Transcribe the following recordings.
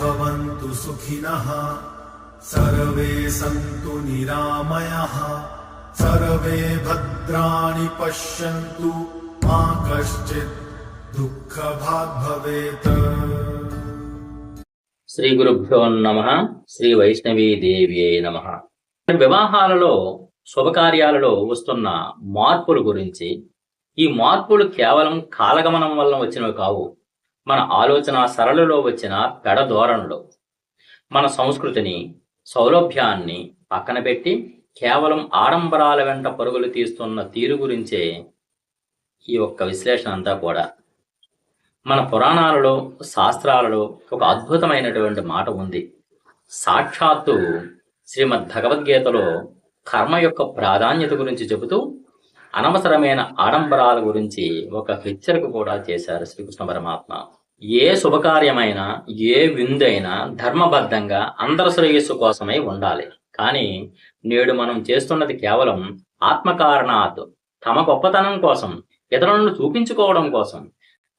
भवन्तु सुखिनः सर्वे सन्तु निरामयः सर्वे भद्राणि पश्यन्तु मा कश्चित् दुःखभाग् भवेत् శ్రీ గురుభ్యో నమ శ్రీ వైష్ణవీ దేవి నమ వివాహాలలో శుభకార్యాలలో వస్తున్న మార్పుల గురించి ఈ మార్పులు కేవలం కాలగమనం వల్ల వచ్చినవి కావు మన ఆలోచన సరళిలో వచ్చిన పెడ ధోరణులు. మన సంస్కృతిని సౌలభ్యాన్ని పక్కన పెట్టి కేవలం ఆడంబరాల వెంట పరుగులు తీస్తున్న తీరు గురించే ఈ ఒక్క విశ్లేషణ అంతా కూడా. మన పురాణాలలో శాస్త్రాలలో ఒక అద్భుతమైనటువంటి మాట ఉంది. సాక్షాత్తు శ్రీమద్ భగవద్గీతలో కర్మ యొక్క ప్రాధాన్యత గురించి చెబుతూ అనవసరమైన ఆడంబరాల గురించి ఒక హెచ్చరిక కూడా చేశారు శ్రీకృష్ణ పరమాత్మ. ఏ శుభకార్యమైనా ఏ విందైనా ధర్మబద్ధంగా అందరి శ్రేయస్సు కోసమై ఉండాలి. కానీ నేడు మనం చేస్తున్నది కేవలం ఆత్మకారణాత్ తమ గొప్పతనం కోసం ఇతరులను చూపించుకోవడం కోసం.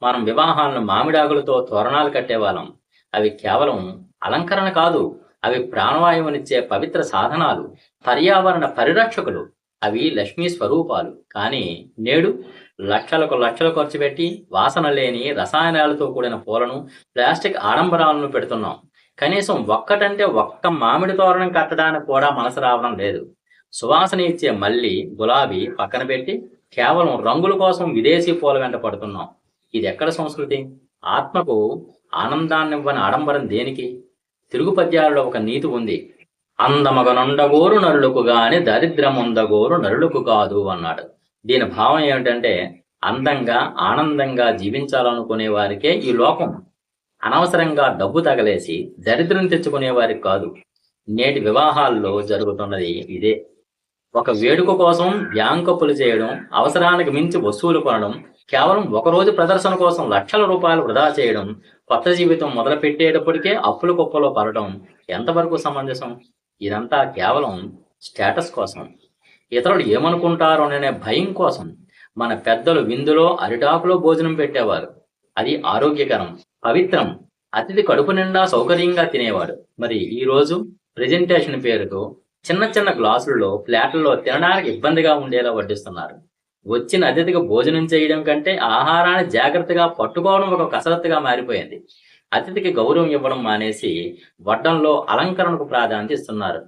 మనం వివాహాలను మామిడాకులతో తోరణాలు కట్టేవాళ్ళం. అవి కేవలం అలంకరణ కాదు అవి ప్రాణవాయువునిచ్చే పవిత్ర సాధనాలు పర్యావరణ పరిరక్షకులు అవి లక్ష్మీ స్వరూపాలు. కానీ నేడు లక్షలకు లక్షలు ఖర్చు పెట్టి వాసన లేని రసాయనాలతో కూడిన పూలను ప్లాస్టిక్ ఆడంబరాలను పెడుతున్నాం. కనీసం ఒక్కటంటే ఒక్క మామిడి తోరణం కట్టడానికి కూడా మనసు రావడం లేదు. సువాసన ఇచ్చే మల్లి గులాబీ పక్కన పెట్టి కేవలం రంగుల కోసం విదేశీ పూల వెంట పడుతున్నాం. ఇది ఎక్కడ సంస్కృతి? ఆత్మకు ఆనందాన్నివ్వని ఆడంబరం దేనికి? తిరుగు పద్యాలలో ఒక నీతి ఉంది. అందమగనుండగోరు నరులకు గాని దరిద్రముందగోరు నరులకు కాదు అన్నాడు. దీని భావం ఏమిటంటే అందంగా ఆనందంగా జీవించాలనుకునే వారికే ఈ లోకం అనవసరంగా డబ్బు తగలేసి దరిద్రం తెచ్చుకునే వారికి కాదు. నేటి వివాహాల్లో జరుగుతున్నది ఇదే. ఒక వేడుక కోసం బ్యాంకప్పులు చేయడం అవసరానికి మించి వస్తువులు కొనడం కేవలం ఒక రోజు ప్రదర్శన కోసం లక్షల రూపాయలు వృధా చేయడం కొత్త జీవితం మొదలు పెట్టేటప్పటికే అప్పుల కుప్పలో పడటం ఎంతవరకు సమంజసం? ఇదంతా కేవలం స్టేటస్ కోసం. ఇతరులు ఏమనుకుంటారో అనే భయం కోసం మన పెద్దలు విందులో అరిటాకులో భోజనం పెట్టేవారు. అది ఆరోగ్యకరం పవిత్రం అతిథి కడుపు నిండా సౌకర్యంగా తినేవాడు మరి ఈ రోజు ప్రెజెంటేషన్ పేరుతో చిన్న చిన్న గ్లాసులలో ప్లేట్లలో తినడానికి ఇబ్బందిగా ఉండేలా వడ్డిస్తున్నారు. వచ్చిన అతిథికి భోజనం చేయడం కంటే ఆహారాన్ని జాగ్రత్తగా పట్టుకోవడం ఒక కసరత్తుగా మారిపోయింది. అతిథికి గౌరవం ఇవ్వడం మానేసి వడ్డంలో అలంకరణకు ప్రాధాన్యత ఇస్తున్నారు.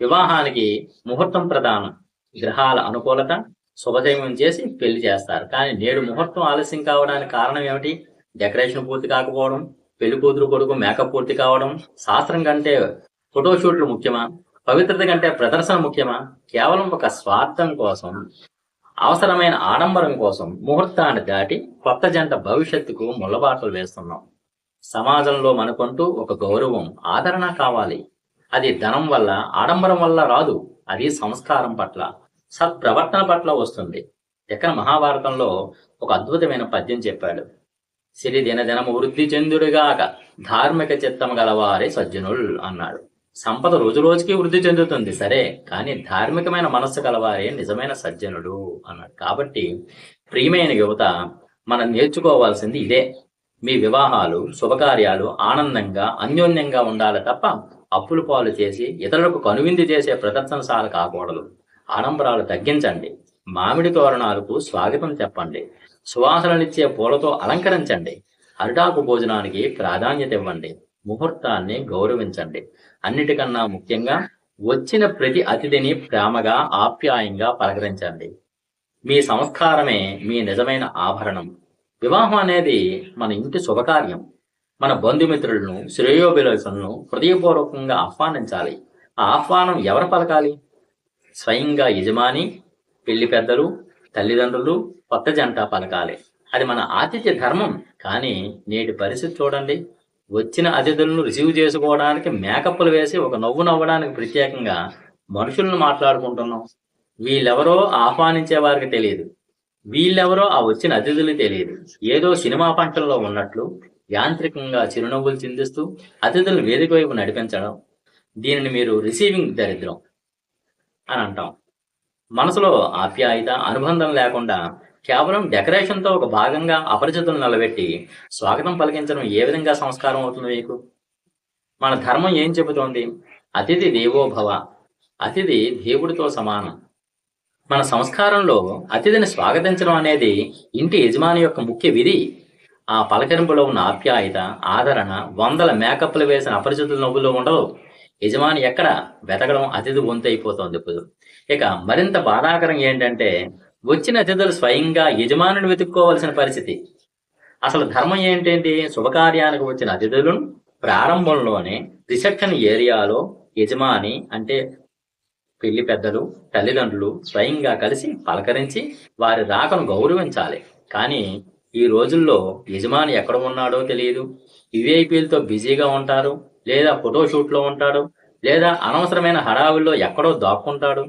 వివాహానికి ముహూర్తం ప్రధానం. గ్రహాల అనుకూలత శుభదైవం చేసి పెళ్ళి చేస్తారు. కానీ నేడు ముహూర్తం ఆలస్యం కావడానికి కారణం ఏమిటి? డెకరేషన్ పూర్తి కాకపోవడం పెళ్ళి కూతురు కొడుకు మేకప్ పూర్తి కావడం శాస్త్రం కంటే ఫోటోషూట్లు ముఖ్యమా? పవిత్రత కంటే ప్రదర్శన ముఖ్యమా? కేవలం ఒక స్వార్థం కోసం అవసరమైన ఆడంబరం కోసం ముహూర్తాన్ని దాటి కొత్త జంట భవిష్యత్తుకు ముళ్ళబాటలు వేస్తున్నాం. సమాజంలో మనకంటూ ఒక గౌరవం ఆదరణ కావాలి. అది ధనం వల్ల ఆడంబరం వల్ల రాదు. అది సంస్కారం పట్ల సత్ప్రవర్తన పట్ల వస్తుంది. ఎక్కడ మహాభారతంలో ఒక అద్భుతమైన పద్యం చెప్పాడు. సిరి దినదినము వృద్ధి చెందుడుగాక ధార్మిక చిత్తం గలవారే సజ్జనుల్ అన్నాడు. సంపద రోజు రోజుకి వృద్ధి చెందుతుంది సరే కానీ ధార్మికమైన మనస్సు గలవారే నిజమైన సజ్జనుడు అన్నాడు. కాబట్టి ప్రియమైన యువత మనం నేర్చుకోవాల్సింది ఇదే. మీ వివాహాలు శుభకార్యాలు ఆనందంగా అన్యోన్యంగా ఉండాలి తప్ప అప్పులు పాలు చేసి ఇతరులకు కనువిందు చేసే ప్రదర్శనశాల కాకూడదు. ఆడంబరాలు తగ్గించండి. మామిడి తోరణాలకు స్వాగతం చెప్పండి. సువాసనలిచ్చే పూలతో అలంకరించండి. అరిటాకు భోజనానికి ప్రాధాన్యత ఇవ్వండి. ముహూర్తాన్ని గౌరవించండి. అన్నిటికన్నా ముఖ్యంగా వచ్చిన ప్రతి అతిథిని ప్రేమగా ఆప్యాయంగా పలకరించండి. మీ సంస్కారమే మీ నిజమైన ఆభరణం. వివాహం అనేది మన ఇంటి శుభకార్యం. మన బంధుమిత్రులను శ్రేయోభిలాషులను హృదయపూర్వకంగా ఆహ్వానించాలి. ఆ ఆహ్వానం ఎవరు పలకాలి? స్వయంగా యజమాని పెళ్ళి పెద్దలు తల్లిదండ్రులు కొత్త జంట పలకాలి. అది మన ఆతిథ్య ధర్మం. కానీ నేటి పరిస్థితి చూడండి. వచ్చిన అతిథులను రిసీవ్ చేసుకోవడానికి మేకప్లు వేసి ఒక నవ్వు నవ్వడానికి ప్రత్యేకంగా మనుషులను మాట్లాడుకుంటున్నాం. వీళ్ళెవరో ఆహ్వానించే వారికి తెలియదు. వీళ్ళెవరో ఆ వచ్చిన అతిథులు తెలియదు. ఏదో సినిమా పంటల్లో ఉన్నట్లు యాంత్రికంగా చిరునవ్వులు చిందిస్తూ అతిథులను వేదిక వైపు నడిపించడం దీనిని మీరు రిసీవింగ్ దరిద్రం అని అంటాం. మనసులో ఆప్యాయత అనుబంధం లేకుండా కేవలం డెకరేషన్తో ఒక భాగంగా అపరిచితులను నిలబెట్టి స్వాగతం పలికించడం ఏ విధంగా సంస్కారం అవుతుంది మీకు? మన ధర్మం ఏం చెబుతోంది? అతిథి దేవోభవ అతిథి దేవుడితో సమానం. మన సంస్కారంలో అతిథిని స్వాగతించడం అనేది ఇంటి యజమాని యొక్క ముఖ్య విధి. ఆ పలకరింపులో ఉన్న ఆప్యాయత ఆదరణ వందల మేకప్లు వేసిన అపరిచితుల నవ్వులో ఉండవు. యజమాని ఎక్కడ వెతకడం అతిథి వంతు అయిపోతుంది ఇప్పుడు. ఇక మరింత బాధాకరం ఏంటంటే వచ్చిన అతిథులు స్వయంగా యజమానిని వెతుక్కోవలసిన పరిస్థితి. అసలు ధర్మం ఏంటంటే? శుభకార్యానికి వచ్చిన అతిథులను ప్రారంభంలోనే రిసెప్షన్ ఏరియాలో యజమాని అంటే పెళ్ళి పెద్దలు తల్లిదండ్రులు స్వయంగా కలిసి పలకరించి వారి రాకను గౌరవించాలి. కానీ ఈ రోజుల్లో యజమాని ఎక్కడ ఉన్నాడో తెలియదు. విఐపీలతో బిజీగా ఉంటారు లేదా ఫోటోషూట్లో ఉంటాడు లేదా అనవసరమైన హడావుల్లో ఎక్కడో దాక్కుంటాడు.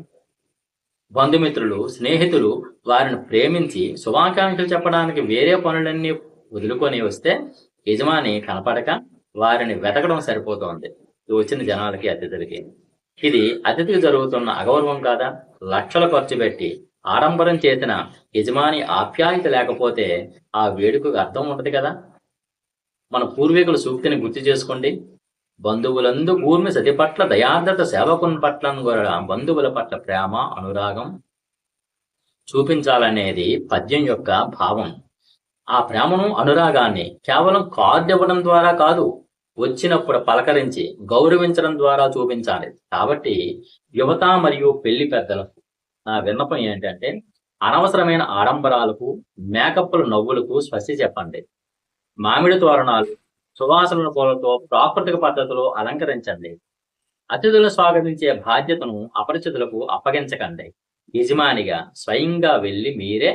బంధుమిత్రులు స్నేహితులు వారిని ప్రేమించి శుభాకాంక్షలు చెప్పడానికి వేరే పనులన్నీ వదులుకొని వస్తే యజమాని కనపడక వారిని వెతకడం సరిపోతోంది. వచ్చిన జనాలకి అతిథులకి ఇది అతిథికి జరుగుతున్న అగౌరవం కాదా? లక్షల ఖర్చు పెట్టి ఆడంబరం చేసిన యజమాని ఆప్యాయత లేకపోతే ఆ వేడుకకు అర్థం ఉంటది కదా? మన పూర్వీకుల సూక్తిని గుర్తు చేసుకోండి. బంధువులందు ఊర్మి సతి పట్ల దయార్థత సేవకుని పట్ల కూడా బంధువుల పట్ల ప్రేమ అనురాగం చూపించాలనేది పద్యం యొక్క భావం. ఆ ప్రేమను అనురాగాన్ని కేవలం కార్డు ఇవ్వడం ద్వారా కాదు వచ్చినప్పుడు పలకరించి గౌరవించడం ద్వారా చూపించాలి. కాబట్టి యువత మరియు పెళ్ళి పెద్దలకు నా విన్నపం ఏంటంటే అనవసరమైన ఆడంబరాలకు మేకప్పుల నవ్వులకు స్వస్తి చెప్పండి. మామిడి తోరణాలు సువాసనల పూలతో ప్రాకృతిక పద్ధతిలో అలంకరించండి. అతిథులను స్వాగతించే బాధ్యతను అపరిచితులకు అప్పగించకండి. యజమానిగా స్వయంగా వెళ్ళి మీరే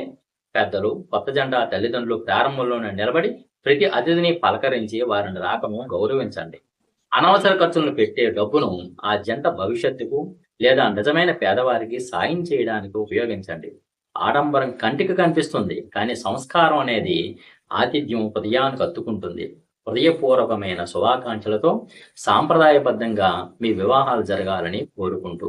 పెద్దలు కొత్త జెండా తల్లిదండ్రులు ప్రారంభంలోనే నిలబడి ప్రతి అతిథిని పలకరించి వారిని రాకము గౌరవించండి. అనవసర ఖర్చులను పెట్టే డబ్బును ఆ జంట భవిష్యత్తుకు లేదా నిజమైన పేదవారికి సాయం చేయడానికి ఉపయోగించండి. ఆడంబరం కంటికి కనిపిస్తుంది కానీ సంస్కారం అనేది ఆతిథ్యం హృదయానికి అత్తుకుంటుంది. హృదయపూర్వకమైన శుభాకాంక్షలతో సాంప్రదాయబద్ధంగా మీ వివాహాలు జరగాలని కోరుకుంటూ